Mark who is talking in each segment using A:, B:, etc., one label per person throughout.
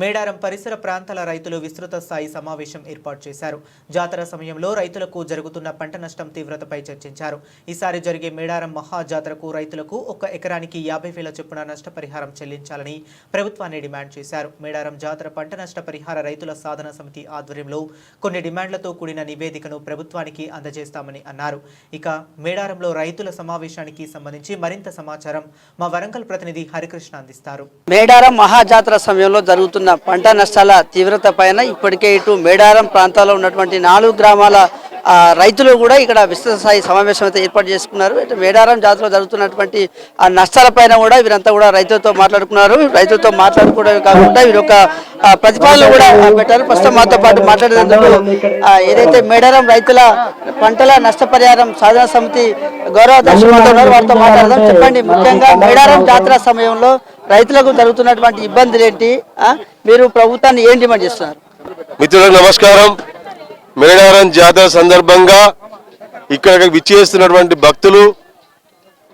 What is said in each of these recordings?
A: మేడారం పరిసర ప్రాంతాల రైతులు విస్తృత స్థాయి సమావేశం ఏర్పాటు చేశారు. జాతర సమయంలో రైతులకు జరుగుతున్న పంట నష్టం తీవ్రతపై చర్చించారు. ఈసారి జరిగే మేడారం మహా జాతరకు రైతులకు ఒక ఎకరానికి యాభై వేల చొప్పున నష్టపరిహారం చెల్లించాలని ప్రభుత్వాన్ని డిమాండ్ చేశారు. మేడారం జాతర పంట నష్టపరిహార రైతుల సాధన సమితి ఆధ్వర్యంలో కొన్ని డిమాండ్లతో కూడిన నివేదికను ప్రభుత్వానికి అందజేస్తామని అన్నారు. ఇక మేడారంలో రైతుల సమావేశానికి సంబంధించి మరింత సమాచారం మా వరంగల్ ప్రతినిధి హరికృష్ణ అందిస్తారు.
B: మేడారం మహాజాతర సమయంలో జరుగుతున్న పంట నష్టాల తీవ్రత పైన ఇప్పటికే ఇటు మేడారం ప్రాంతాల్లో ఉన్నటువంటి నాలుగు గ్రామాల రైతులు కూడా ఇక్కడ విస్తృత స్థాయి సమావేశం అయితే ఏర్పాటు చేసుకున్నారు. మేడారం జాతరలో జరుగుతున్నటువంటి ఆ నష్టాలపైన కూడా వీరంతా కూడా రైతులతో మాట్లాడుకున్నారు. రైతులతో మాట్లాడుకోవడమే కాకుండా వీరు ఒక ప్రతిపాదన కూడా పెట్టారు. ప్రస్తుతం మాతో పాటు మాట్లాడేందుకు ఏదైతే మేడారం రైతుల పంటల నష్టపరిహారం సాధన సమితి గౌరవ అధ్యక్షులు ఉన్నారు. వారితో మాట్లాడదాం. చెప్పండి ముఖ్యంగా మేడారం జాతర సమయంలో రైతులకు జరుగుతున్నటువంటి ఇబ్బందులు ఏంటి? ఆ? మీరు ప్రభుత్వాన్ని ఏం డిమాండ్ చేస్తున్నారు?
C: మిత్రులకు నమస్కారం. మేడారం జాతర సందర్భంగా ఇక్కడ విచ్చేస్తున్నటువంటి భక్తులు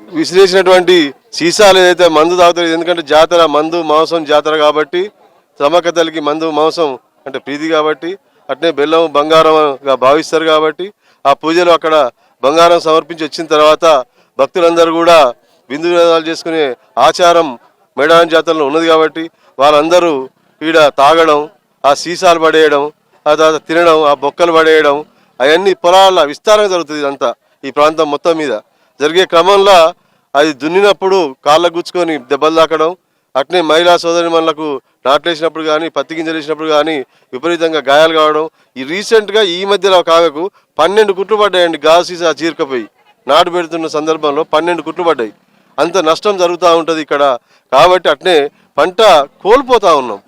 C: విసిరేసినటువంటి సీసాలు ఏదైతే మందు తాగుతారు ఎందుకంటే జాతర మందు మాంసం జాతర కాబట్టి సమక్క తల్లికి మందు మాంసం అంటే ప్రీతి కాబట్టి అట్నే బెల్లం బంగారంగా భావిస్తారు కాబట్టి ఆ పూజలు అక్కడ బంగారం సమర్పించి వచ్చిన తర్వాత భక్తులందరూ కూడా విందు వినోదాలు చేసుకునే ఆచారం మేడారం జాతరలో ఉన్నది కాబట్టి వాళ్ళందరూ ఈడ తాగడం ఆ సీసాలు పడేయడం ఆ తర్వాత తినడం ఆ బొక్కలు పడేయడం అవన్నీ పొలాల విస్తారంగా జరుగుతుంది ఇదంతా ఈ ప్రాంతం మొత్తం మీద. జరిగే క్రమంలో అది దున్నినప్పుడు కాళ్ళకు గుచ్చుకొని దెబ్బలు తాకడం అట్నే మహిళా సోదరి మనలకు నాట్లేసినప్పుడు కానీ పత్తి గింజలు వేసినప్పుడు కానీ విపరీతంగా గాయాలు కావడం. ఈ రీసెంట్గా ఈ మధ్యలో ఒక ఆమెకు పన్నెండు కుట్లు పడ్డాయండి గాజు చీరకపోయి నాటు పెడుతున్న సందర్భంలో పన్నెండు కుట్లు పడ్డాయి. అంత నష్టం జరుగుతూ ఉంటుంది ఇక్కడ. కాబట్టి అట్నే పంట కోల్పోతూ ఉన్నాం.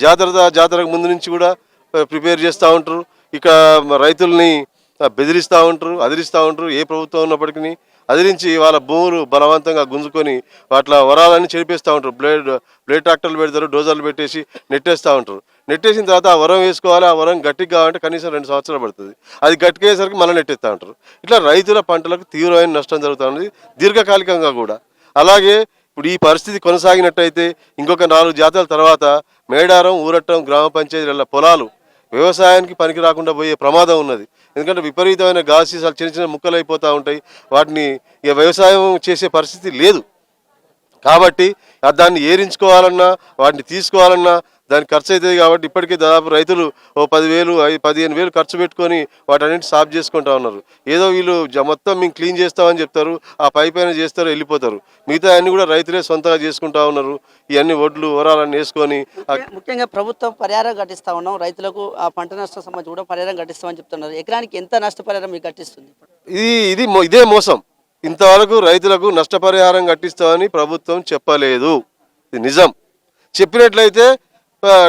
C: జాతర జాతరకు ముందు నుంచి కూడా ప్రిపేర్ చేస్తూ ఉంటారు. ఇక్కడ రైతుల్ని బెదిరిస్తూ ఉంటారు అదిరిస్తూ ఉంటారు ఏ ప్రభుత్వం ఉన్నప్పటికీ అదిరించి వాళ్ళ భూములు బలవంతంగా గుంజుకొని వాటిలో వరాలన్నీ చెరిపేస్తూ ఉంటారు. బ్లేడ్ బ్లేడ్ ట్రాక్టర్లు పెడతారు డోజర్లు పెట్టేసి నెట్టేస్తూ ఉంటారు. నెట్టేసిన తర్వాత ఆ వరం వేసుకోవాలి ఆ వరం గట్టిగా కావాలంటే కనీసం రెండు సంవత్సరాలు పడుతుంది. అది గట్టికేసరికి మళ్ళీ నెట్టేస్తూ ఉంటారు. ఇట్లా రైతుల పంటలకు తీవ్రమైన నష్టం జరుగుతుంది దీర్ఘకాలికంగా కూడా. అలాగే ఇప్పుడు ఈ పరిస్థితి కొనసాగినట్టయితే ఇంకొక నాలుగు జాతరల తర్వాత మేడారం ఊరట్టం గ్రామ పంచాయతీల పొలాలు వ్యవసాయానికి పనికి రాకుండా పోయే ప్రమాదం ఉన్నది. ఎందుకంటే విపరీతమైన గాసి చిన్న చిన్న ముక్కలు అయిపోతూ ఉంటాయి. వాటిని ఇక వ్యవసాయం చేసే పరిస్థితి లేదు. కాబట్టి దాన్ని ఏరించుకోవాలన్నా వాటిని తీసుకోవాలన్నా దానికి ఖర్చు అవుతుంది కాబట్టి ఇప్పటికే దాదాపు రైతులు ఓ పదివేలు పదిహేను వేలు ఖర్చు పెట్టుకొని వాటన్నిటి సాఫ్ చేసుకుంటా ఉన్నారు. ఏదో వీళ్ళు మొత్తం మేము క్లీన్ చేస్తామని చెప్తారు ఆ పై పైన చేస్తారు వెళ్ళిపోతారు. మిగతా అన్ని కూడా రైతులే సొంతంగా చేసుకుంటా ఉన్నారు. ఇవన్నీ ఒడ్లు వరాలన్నీ వేసుకొని
B: ముఖ్యంగా ప్రభుత్వం పరిహారం కట్టిస్తా ఉన్నాం. రైతులకు ఆ పంట నష్టం సంబంధించి కూడా పరిహారం కట్టిస్తామని చెప్తున్నారు. ఎకరానికి ఎంత నష్టపరిహారం మీకు కట్టిస్తుంది?
C: ఇది ఇది ఇదే మోసం. ఇంతవరకు రైతులకు నష్టపరిహారం కట్టిస్తామని ప్రభుత్వం చెప్పలేదు. ఇది నిజం. చెప్పినట్లయితే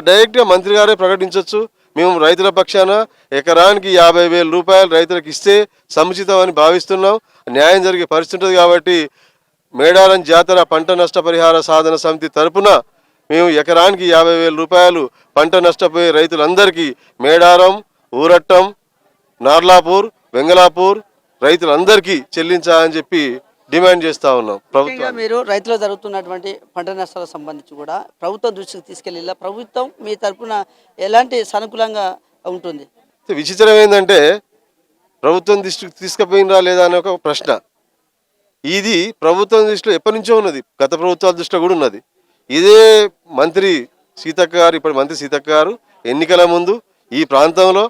C: డైరెక్ట్గా మంత్రి గారే ప్రకటించవచ్చు మేము రైతుల పక్షాన ఎకరానికి యాభై వేల రూపాయలు రైతులకు ఇస్తే సముచితం అని భావిస్తున్నాం. న్యాయం జరిగే పరిస్థితి ఉంటుంది కాబట్టి మేడారం జాతర పంట నష్టపరిహార సాధన సమితి తరపున మేము ఎకరానికి యాభై వేల రూపాయలు పంట నష్టపోయే రైతులందరికీ మేడారం ఊరట్టం నార్లాపూర్ వెంగళాపూర్ రైతులందరికీ చెల్లించాలని చెప్పి డిమాండ్ చేస్తా ఉన్నాం ప్రభుత్వం
B: మీరు రైతులు జరుగుతున్నటువంటి పంట నష్టాలకు సంబంధించి కూడా ప్రభుత్వం దృష్టికి తీసుకెళ్ళి ప్రభుత్వం మీ తరపున ఎలాంటి సానుకూలంగా ఉంటుంది?
C: విచిత్రం ఏంటంటే ప్రభుత్వం దృష్టికి తీసుకుపోయినరా లేదా అనే ఒక ప్రశ్న. ఇది ప్రభుత్వం దృష్టిలో ఎప్పటి నుంచో ఉన్నది. గత ప్రభుత్వాల దృష్టిలో కూడా ఉన్నది. ఇదే మంత్రి సీతక్క గారు ఇప్పుడు మంత్రి సీతక్క గారు ఎన్నికల ముందు ఈ ప్రాంతంలో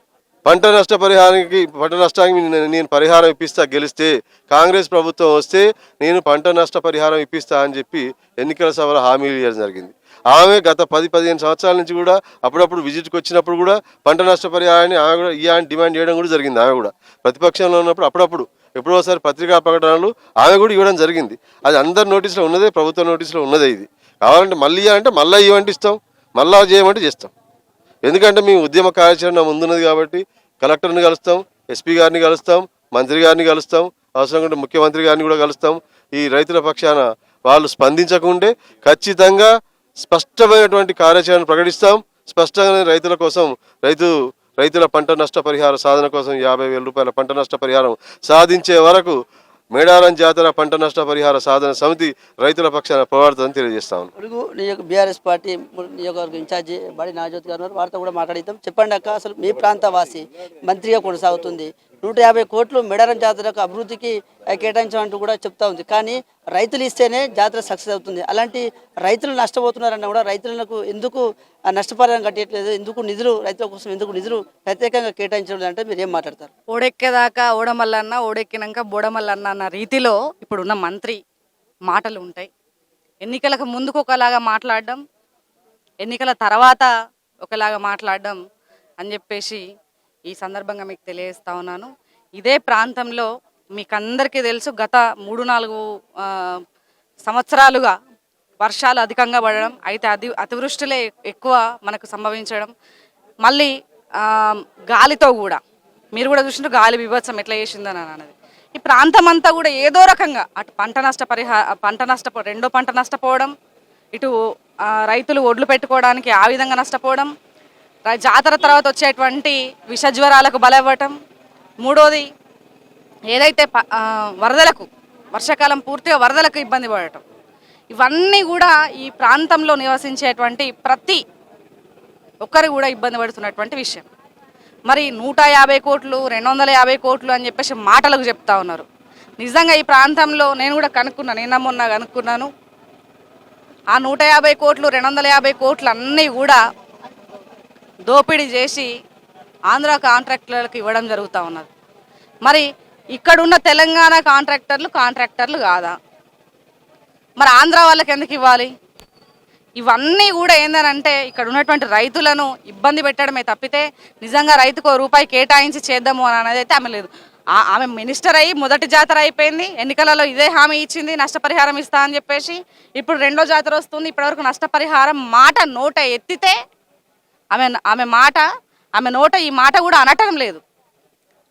C: పంట నష్ట పరిహారానికి పంట నష్టానికి నేను- పరిహారం ఇప్పిస్తా గెలిస్తే కాంగ్రెస్ ప్రభుత్వం వస్తే నేను పంట నష్ట పరిహారం ఇప్పిస్తా అని చెప్పి ఎన్నికల సభలో హామీలు ఇవ్వడం జరిగింది. ఆమె గత పది పదిహేను సంవత్సరాల నుంచి కూడా అప్పుడప్పుడు విజిట్కి వచ్చినప్పుడు కూడా పంట నష్ట పరిహారాన్ని ఆమె కూడా ఇవ్వని డిమాండ్ చేయడం కూడా జరిగింది ఆమె కూడా. ప్రతిపక్షంలో ఉన్నప్పుడు అప్పుడప్పుడు ఎప్పుడో ఒకసారి పత్రికా ప్రకటనలు ఆమె కూడా ఇవ్వడం జరిగింది. అది అందరి నోటీసులో ఉన్నదే ప్రభుత్వ నోటీసులో ఉన్నదే ఇది. కావాలంటే మళ్ళీ ఇవ్వాలంటే మళ్ళీ ఇవ్వంటే ఇస్తాం మళ్ళా చేయమంటే చేస్తాం. ఎందుకంటే మేము ఉద్యమ కార్యాచరణ ముందున్నది కాబట్టి కలెక్టర్ని కలుస్తాం ఎస్పీ గారిని కలుస్తాం మంత్రి గారిని కలుస్తాం అవసరం ఉంటే ముఖ్యమంత్రి గారిని కూడా కలుస్తాం. ఈ రైతుల పక్షాన వాళ్ళు స్పందించకుండే ఖచ్చితంగా స్పష్టమైనటువంటి కార్యాచరణ ప్రకటిస్తాం. స్పష్టంగా రైతుల కోసం రైతు రైతుల పంట నష్టపరిహార సాధన కోసం యాభై వేల రూపాయల పంట నష్టపరిహారం సాధించే వరకు మేడారం జాతర పంట నష్ట పరిహార సాధన సమితి రైతుల పక్షాన పోరాడుతుందని తెలియజేస్తాను ఉన్నాను
B: బీఆర్ఎస్ పార్టీ నియోజకవర్గ ఇన్ఛార్జి బడి నాగజ్యోతి గారు వారితో కూడా మాట్లాడిద్దాం. చెప్పండి అక్క అసలు మీ ప్రాంత వాసి మంత్రిగా కొనసాగుతుంది. నూట యాభై కోట్లు మేడారం జాతరకు అభివృద్ధికి కేటాయించమంటూ కూడా చెప్తా ఉంది. కానీ రైతులు ఇస్తేనే జాతర సక్సెస్ అవుతుంది. అలాంటి రైతులు నష్టపోతున్నారన్న కూడా రైతులకు ఎందుకు నష్టపరిహారం కట్టేయట్లేదు ఎందుకు నిధులు రైతుల కోసం ఎందుకు నిధులు ప్రత్యేకంగా కేటాయించడం అంటే మీరు ఏం మాట్లాడతారు?
D: ఓడెక్కేదాకా ఓడమల్లన్న ఓడెక్కినాక బోడమల్లన్న అన్న రీతిలో ఇప్పుడున్న మంత్రి మాటలు ఉంటాయి. ఎన్నికలకు ముందుకు ఒకలాగా మాట్లాడడం ఎన్నికల తర్వాత ఒకలాగా మాట్లాడడం అని చెప్పేసి ఈ సందర్భంగా మీకు తెలియజేస్తా ఉన్నాను. ఇదే ప్రాంతంలో మీకు అందరికీ తెలుసు గత మూడు నాలుగు సంవత్సరాలుగా వర్షాలు అధికంగా పడడం అయితే అతి అతివృష్టిలే ఎక్కువ మనకు సంభవించడం. మళ్ళీ గాలితో కూడా. మీరు కూడా చూసినట్టు గాలి విభత్సం ఎట్లా చేసిందని అన్నది. ఈ ప్రాంతం అంతా కూడా ఏదో రకంగా అటు పంట నష్ట పరిహా పంట నష్టపో రెండో పంట నష్టపోవడం ఇటు రైతులు ఒడ్లు పెట్టుకోవడానికి ఆ విధంగా నష్టపోవడం జాతర తర్వాత వచ్చేటువంటి విష జ్వరాలకు బలవ్వటం. మూడోది ఏదైతే ప- వరదలకు వర్షాకాలం పూర్తిగా వరదలకు ఇబ్బంది పడటం. ఇవన్నీ కూడా ఈ ప్రాంతంలో నివసించేటువంటి ప్రతి ఒక్కరు కూడా ఇబ్బంది పడుతున్నటువంటి విషయం. మరి నూట యాభై కోట్లు రెండు వందల యాభై కోట్లు అని చెప్పేసి మాటలకు చెప్తా ఉన్నారు. నిజంగా ఈ ప్రాంతంలో నేను కూడా కనుక్కున్నాను నిన్న మొన్న కనుక్కున్నాను. ఆ నూట యాభై కోట్లు రెండు వందల యాభై కోట్లు అన్నీ కూడా దోపిడీ చేసి ఆంధ్ర కాంట్రాక్టర్లకు ఇవ్వడం జరుగుతూ ఉన్నది. మరి ఇక్కడున్న తెలంగాణ కాంట్రాక్టర్లు కాంట్రాక్టర్లు కాదా? మరి ఆంధ్ర వాళ్ళకి ఎందుకు ఇవ్వాలి? ఇవన్నీ కూడా ఏందనంటే ఇక్కడ ఉన్నటువంటి రైతులను ఇబ్బంది పెట్టడమే తప్పితే నిజంగా రైతుకు ఓ రూపాయి కేటాయించి చేద్దాము అని అనేది అయితే ఆమె లేదు. ఆమె మినిస్టర్ అయ్యి మొదటి జాతర అయిపోయింది. ఎన్నికలలో ఇదే హామీ ఇచ్చింది నష్టపరిహారం ఇస్తా అని చెప్పేసి ఇప్పుడు రెండో జాతర వస్తుంది. ఇప్పటివరకు నష్టపరిహారం మాట నోట ఎత్తితే ఆమె ఆమె మాట ఆమె నోట ఈ మాట కూడా అనటం లేదు.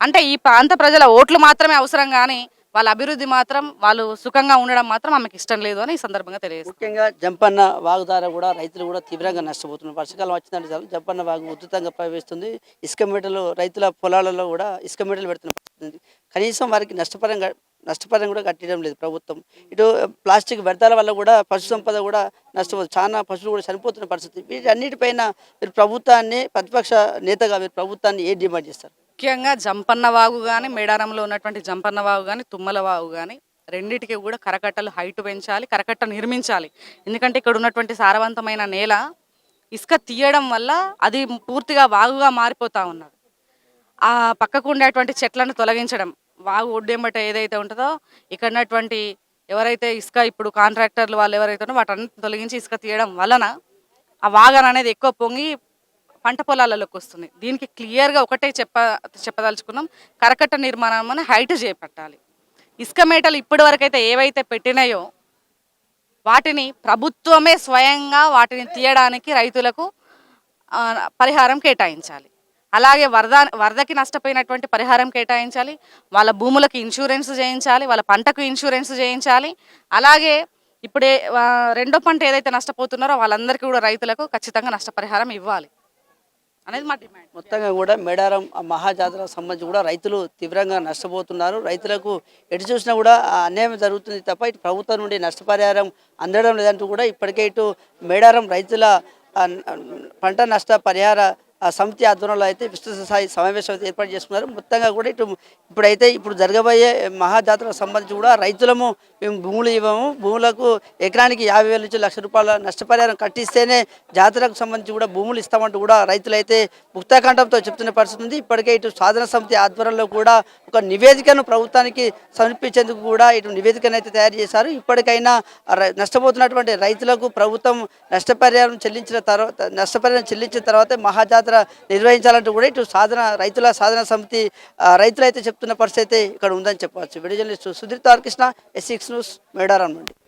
D: అంటే ఈ ప్రాంత ప్రజల ఓట్లు మాత్రమే అవసరం కానీ వాళ్ళ అభివృద్ధి మాత్రం వాళ్ళు సుఖంగా ఉండడం మాత్రం ఆమెకి ఇష్టం లేదు అని ఈ సందర్భంగా తెలియదు
B: ముఖ్యంగా జంపన్న వాగు ద్వారా కూడా రైతులు కూడా తీవ్రంగా నష్టపోతున్నారు. వర్షాకాలం వచ్చిందంటే చాలు జంపన్న వాగు ఉధృతంగా ప్రవేశిస్తుంది ఇసుక మీటలు రైతుల పొలాలలో కూడా ఇసుక మీటలు పెడుతున్న కనీసం వారికి నష్టపరంగా నష్టపరం కూడా కట్టడం లేదు ప్రభుత్వం. ఇటు ప్లాస్టిక్ వ్యర్థాల వల్ల కూడా పశు సంపద కూడా నష్టపోతుంది చాలా పశువులు కూడా చనిపోతున్న పరిస్థితి. వీటన్నిటిపైన మీరు ప్రభుత్వాన్ని ప్రతిపక్ష నేతగా మీరు ప్రభుత్వాన్ని ఏ డిమాండ్ చేస్తారు?
D: ముఖ్యంగా జంపన్న వాగు కానీ మేడారంలో ఉన్నటువంటి జంపన్న వాగు కానీ తుమ్మల వాగు కానీ రెండిటికి కూడా కరకట్టలు హైట్ పెంచాలి కరకట్ట నిర్మించాలి. ఎందుకంటే ఇక్కడ ఉన్నటువంటి సారవంతమైన నేల ఇసుక తీయడం వల్ల అది పూర్తిగా వాగుగా మారిపోతూ ఉన్నది. ఆ పక్కకు ఉండేటువంటి చెట్లను తొలగించడం వాగు ఒడ్డెంబట ఏదైతే ఉంటుందో ఇక్కడ ఉన్నటువంటి ఎవరైతే ఇసుక ఇప్పుడు కాంట్రాక్టర్లు వాళ్ళు ఎవరైతే ఉన్నారో తొలగించి ఇసుక తీయడం వలన ఆ వాగన్ అనేది ఎక్కువ పొంగి పంట పొలాలలోకి వస్తుంది. దీనికి క్లియర్గా ఒకటే చెప్ప చెప్పదలుచుకున్నాం. కరకట్ట నిర్మాణం అని హైట్ చేపట్టాలి. ఇసుక మేటలు ఇప్పటి వరకైతే ఏవైతే పెట్టినాయో వాటిని ప్రభుత్వమే స్వయంగా వాటిని తీయడానికి రైతులకు పరిహారం కేటాయించాలి. అలాగే వరద వరదకి నష్టపోయినటువంటి పరిహారం కేటాయించాలి వాళ్ళ భూములకు ఇన్సూరెన్స్ చేయించాలి వాళ్ళ పంటకు ఇన్సూరెన్స్ చేయించాలి. అలాగే ఇప్పుడే రెండో పంట ఏదైతే నష్టపోతున్నారో వాళ్ళందరికీ కూడా రైతులకు ఖచ్చితంగా నష్టపరిహారం ఇవ్వాలి. అనేది మా డిమాండ్.
B: మొత్తంగా కూడా మేడారం మహాజాతర సంబంధించి కూడా రైతులు తీవ్రంగా నష్టపోతున్నారు. రైతులకు ఎటు చూసినా కూడా అన్యాయం జరుగుతుంది తప్ప ఇటు ప్రభుత్వం నుండి నష్టపరిహారం అందడం లేదంటూ కూడా ఇప్పటికే ఇటు మేడారం రైతుల పంట నష్ట పరిహార సమితి ఆధ్వర్యంలో అయితే విస్తృత స్థాయి సమావేశం అయితే ఏర్పాటు చేసుకున్నారు. మొత్తంగా కూడా ఇటు ఇప్పుడైతే ఇప్పుడు జరగబోయే మహాజాతరకు సంబంధించి కూడా రైతులము మేము భూములు ఇవ్వము. భూములకు ఎకరానికి యాభై వేల నుంచి లక్ష రూపాయల నష్టపరిహారం కట్టిస్తేనే జాతరకు సంబంధించి కూడా భూములు ఇస్తామంటూ కూడా రైతులైతే ముక్తాకంఠంతో చెప్తున్న పరిస్థితి ఉంది. ఇప్పటికే ఇటు సాధన సమితి ఆధ్వర్యంలో కూడా ఒక నివేదికను ప్రభుత్వానికి సమర్పించేందుకు కూడా ఇటు నివేదికను అయితే తయారు చేశారు. ఇప్పటికైనా నష్టపోతున్నటువంటి రైతులకు ప్రభుత్వం నష్టపరిహారం చెల్లించిన తర్వాత నష్టపరిహారం చెల్లించిన తర్వాత మహాజాతర నిర్వహించాలంటూ కూడా ఇటు సాధన రైతుల సాధన సమితి ఆ, రైతులు అయితే చెప్తున్న పరిస్థితి అయితే ఇక్కడ ఉందని చెప్పవచ్చు. Video journalist Sudheer Tarakrishna S six news Medaram నుండి.